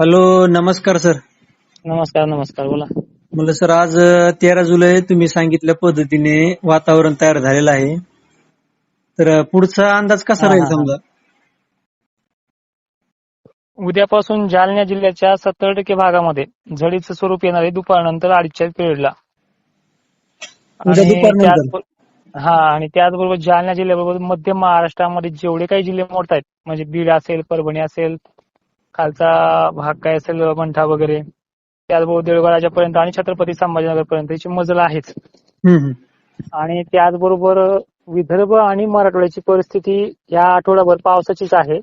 Hello नमस्कार sir. नमस्कार नमस्कार बोला. म्हणलं सर आज तेरा जुलै तुम्ही सांगितल्या पद्धतीने वातावरण तयार झालेलं आहे. तर पुढचा अंदाज कसा राहील. समजा? उद्यापासून जालना जिल्ह्याच्या सत्तर टक्के भागामध्ये झडीचं स्वरूप येणार आहे. दुपारनंतर अडीचच्या पिरियडला. उद्या दुपारनंतर? त्याचबरो- हा आणि त्याचबरोबर जालना जिल्ह्याबरोबर मध्य महाराष्ट्रामध्ये जेवढे काही जिल्हे मोडत आहेत म्हणजे बीड असेल परभणी असेल खालचा भाग काय असेल मंठा वगैरे त्याचबरोबर देऊळगाव राजापर्यंत आणि छत्रपती संभाजीनगर पर्यंत याची मजल आहेच. आणि त्याचबरोबर विदर्भ आणि मराठवाड्याची परिस्थिती या आठवड्याभर पावसाचीच आहे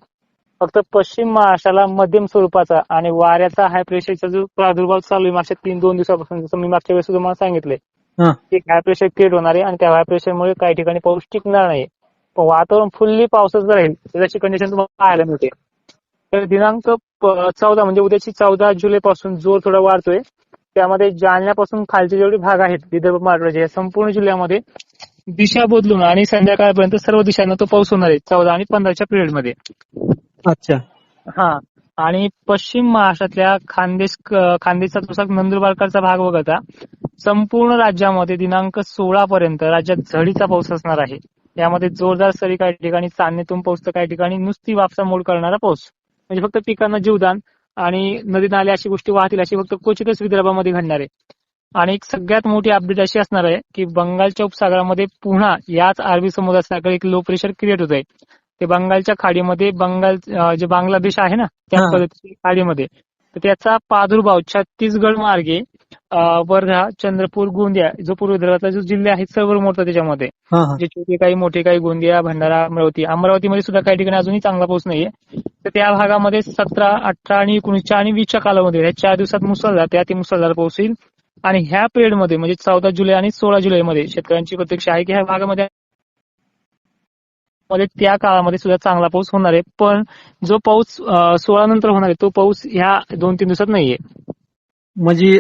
फक्त पश्चिम महाराष्ट्राला मध्यम स्वरूपाचा आणि वाऱ्याचा हाय प्रेशरचा जो प्रादुर्भाव चालू आहे मागच्या तीन दोन दिवसापासून जसं मी मागच्या वेळेस तुम्हाला सांगितलंय हा. की हाय प्रेशर क्रिएट होणार आहे आणि त्या हाय प्रेशरमुळे काही ठिकाणी पाऊस टिकणार नाही पण वातावरण फुल्ली पावसाचं राहील त्याची कंडिशन तुम्हाला पाहायला मिळते तर दिनांक चौदा म्हणजे उद्याची चौदा जुलै पासून जोर थोडा वाढतोय. त्यामध्ये जालन्यापासून खालचे जेवढे भाग आहेत विदर्भ मराठवाड्याचे या संपूर्ण जिल्ह्यामध्ये दिशा बदलून आणि संध्याकाळपर्यंत सर्व दिशांना तो पाऊस होणार आहे चौदा आणि पंधराच्या पिरियडमध्ये. अच्छा. हा. आणि पश्चिम महाराष्ट्रातल्या खानदेश खानदेशचा तुसा नंदुरबारकडचा भाग वगळता संपूर्ण राज्यामध्ये दिनांक सोळा पर्यंत राज्यात झडीचा पाऊस असणार आहे. यामध्ये जोरदार सरी काही ठिकाणी चांदणीतून पाऊस तर काही ठिकाणी नुसती वापसा मोड करणारा पाऊस. म्हणजे फक्त पिकांना जीवदान आणि नदी नाले अशी गोष्टी वाहतील अशी फक्त क्वचितच विदर्भामध्ये घडणार आहे. आणि एक सगळ्यात मोठी अपडेट अशी असणार आहे की बंगालच्या उपसागरामध्ये पुन्हा याच अरबी समुद्रासारखं एक लो प्रेशर क्रिएट होत आहे ते बंगालच्या खाडीमध्ये बंगाल जे बांगलादेश आहे ना त्या. पद्धतीच्या खाडीमध्ये. तर त्याचा प्रादुर्भाव छत्तीसगड मार्गे वर्धा चंद्रपूर गोंदिया जो पूर्व विदर्भातला जो जिल्हे आहेत सर्व मोठा त्याच्यामध्ये. जे छोटे काही मोठे काही गोंदिया भंडारा अमरावती अमरावतीमध्ये सुद्धा काही ठिकाणी अजूनही चांगला पाऊस नाहीये. तर त्या भागामध्ये सतरा अठरा आणि एकोणीसच्या आणि वीसच्या कालामध्ये ह्या चार दिवसात मुसळधार त्या अति मुसळधार पाऊस येईल आणि ह्या पिरियडमध्ये म्हणजे चौदा जुलै आणि सोळा जुलैमध्ये शेतकऱ्यांची प्रतीक्षा आहे की ह्या भागामध्ये मध्ये त्या काळामध्ये सुद्धा चांगला पाऊस होणार आहे. पण जो पाऊस सोळा नंतर होणार आहे तो पाऊस ह्या दोन तीन दिवसात नाहीये. म्हणजे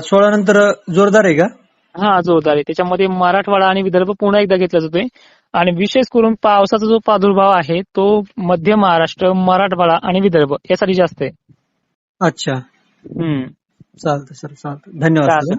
सोळा नंतर जोरदार आहे का? हा जोरदार आहे. त्याच्यामध्ये मराठवाडा आणि विदर्भ पुन्हा एकदा घेतला जातोय. आणि विशेष करून पावसाचा जो प्रादुर्भाव आहे तो मध्य महाराष्ट्र मराठवाडा आणि विदर्भ यासाठी जास्त आहे. अच्छा. हम्म. चालतं सर. चालतं धन्यवाद